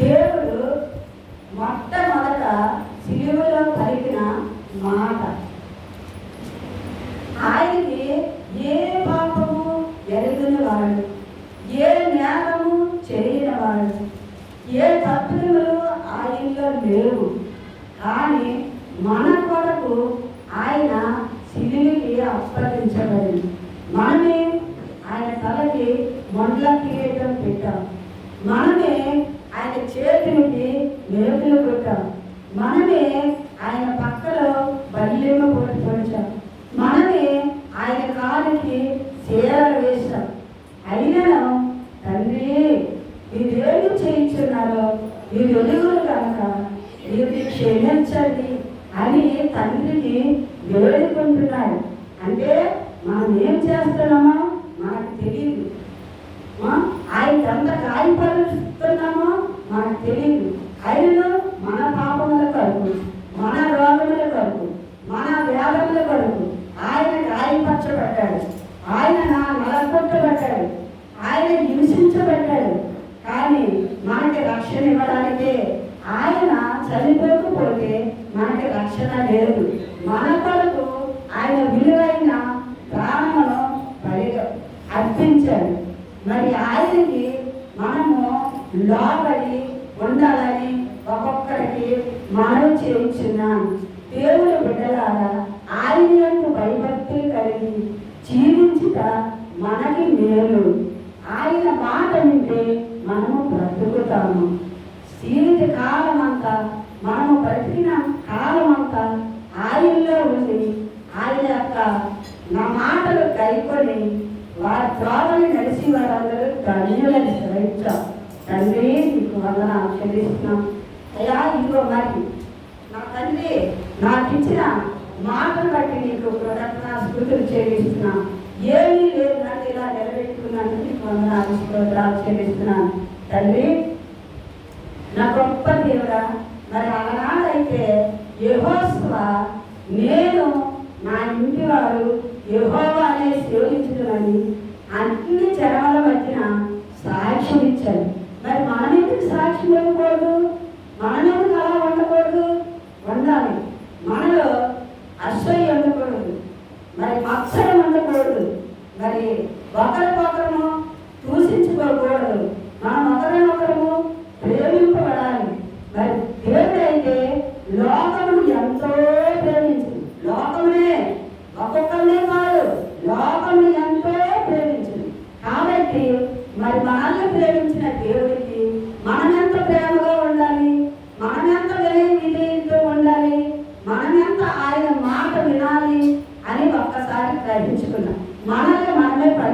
దేవుడు మొట్టమొదట సిలువలో పలికిన మాట. ఆయనకి ఏ పాపము ఎరగని వాడు ఏ నేరము చేయని వాడు ఏ తప్పులు ఆయనలో లేవు. కానీ మన కొరకు ఆయన సిలువికి అప్పగించబడింది. మనమే ఆయన తలకి మొండ్ల కిరీటం పెట్టాం. మనమే ఆయన చేతులకి మేకులు మనమే ఆయన పక్కలో బల్యము పొడి పొడిచాం. మనమే ఆయన కాలికి చీరలు వేశాం. అయినను తండ్రి మీరేమి చేయించున్నారో ఈ వెలుగులు కనుక మీరు క్షమించండి అని తండ్రిని వేడుకుంటున్నాడు. అంటే మనం ఏం చేస్తున్నామో మనకు తెలియదు ఆ? ఆయన ఎంత గాయపరుస్తున్నామో మనకు తెలియదు ఆయనను మన పాపముల కొరకు మన రోగముల కొరకు మన వ్యాధముల ఆయన గాయపరచబడ్డాడు ఆయన నా నలగొట్టబడ్డాడు ఆయన హింసించబడ్డాడు కానీ మనకి రక్షణ ఇవ్వడానికే ఆయన చనిపోకపోతే మనకి రక్షణ లేదు. మన కొరకు ఆయన విలువైన ప్రాణమును బలి అర్పించాడు. మరి ఆయనకి మనము లోబడి ఉండాలని ఒక్కొక్కరికి మనం చేయించున్నాం దేవుడు బిడ్డలారా ఆయనకు భయభక్తి కలిగి జీవించుట మనకి మేలు. ఆయన మాట వింటే మనము బ్రతుకుతాము. జీవిత కాలం అంతా మనము బ్రతికిన కాలం అంతా ఆయనలో ఉండి ఆయన యొక్క నా మాటలు కైకొని వారి త్రోవని నడిచి వారందరూ ధన్యులని గ్రహించాం తండ్రి నీకు వందన చెల్లిస్తున్నాం. అయ్యా ఇదిగో మరి నా తండ్రి నాకు ఇచ్చిన మాటను బట్టి నీకు ప్రదర్శన స్మృతులు చెల్లిస్తున్నా ఏమీ లేదు నాకు ఇలా నిలబెట్టుకున్నందుకు నీకు వందనాలు స్తోత్రాలు తండ్రి నా గొప్ప దేవుడా మరి అలనాడైతే యహోస్వ నేను నా ఇంటి వారు యహోవానే సేవించుకుని అన్ని జనాల మధ్యన సాక్ష్యం ఇచ్చారు మరి మనం సాక్ష్యం ఇవ్వకూడదు? మనం అలా ఉండకూడదు? ఉండాలి. మన మరి మత్సరం ఉండకూడదు మరి ఒకరికొకరము దూషించుకోకూడదు మనం ఒకరినొకరము ప్రేమింపబడాలి. మరి దేవుడైతే లోకం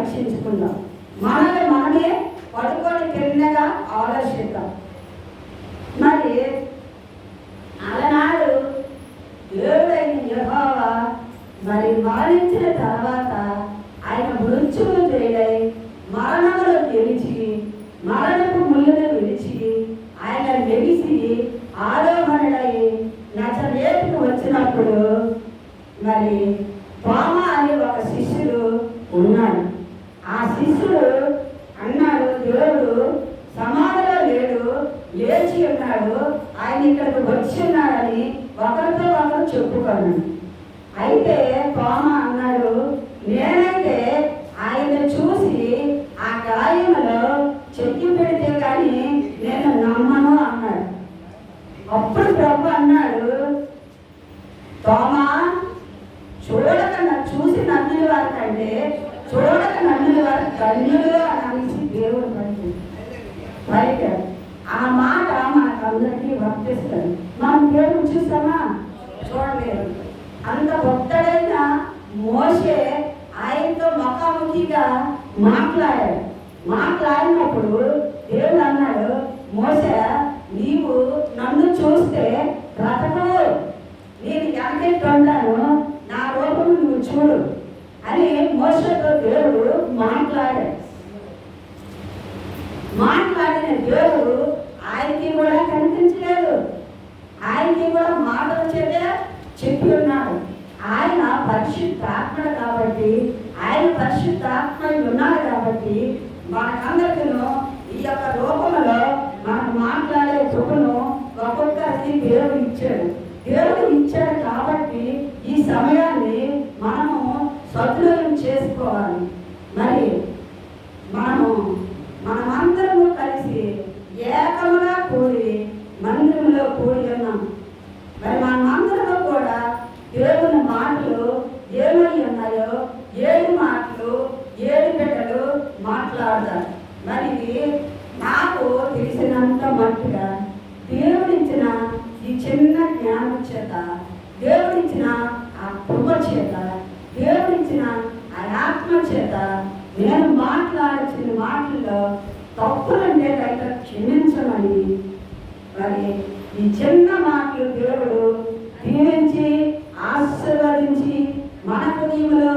పరీక్షించుకుందాం మనల్ని మనమే పడుకొని తిన్నగా ఆలోచిద్దాం. మరి అలనాడు దేవుడైన యెహోవా మరి మరణించిన తర్వాత ఆయన మృత్యువు చేయడై మరణములు గెలిచి మరణ ఒకరు అయితే తోమ అన్నాడు. నేనైతే ఆయన చూసి ఆ గాయములో చెక్కి పెడితే కానీ నేను నమ్మను అన్నాడు. అప్పుడు ప్రభు అన్నాడు తోమా చూడక చూసి నన్నుల వారి కంటే చూడక నన్నుల వారి కన్నులు అని అనేసి దేవుడు పడింది పైగా ఆ మాట మనకు అందరికీ వర్తిస్తుంది. మనం దేవుడు చూస్తామా? చూడలేదు. అంత ఒత్తడైన మోసే ఆయనతో ముఖాముఖిగా మాట్లాడాడు. మాట్లాడినప్పుడు దేవుడు అన్నాడు మోస నీవు నన్ను చూస్తే బ్రతకవు. నేను వెనకెట్టి ఉంటాను నా రూపం నువ్వు చూడు అని మోసతో దేవుడు మాట్లాడాడు. మాట్లాడిన దేవుడు ఆయనకి కూడా కనిపి ఆయనకి కూడా మాట చేతే చెప్పి ఉన్నాడు. ఆయన పరిశుద్ధాత్మ కాబట్టి ఆయన పరిశుద్ధాత్మ ఉన్నాడు కాబట్టి మనకందరికీ ఈ యొక్క లోపంలో మనం మాట్లాడే తుకును ఒక్కొక్కరికి దేవుడు ఇచ్చాడు. దేవుడు ఇచ్చాడు కాబట్టి ఈ సమయం కృప చేత దేవుడిచ్చిన ఆత్మ చేత నేను మాట్లాడిన మాటల్లో తప్పులంటే కనుక క్షమించమని. మరి ఈ చిన్న మాటలు దేవుడు క్షీణించి ఆశీర్వదించి మన హృదయంలో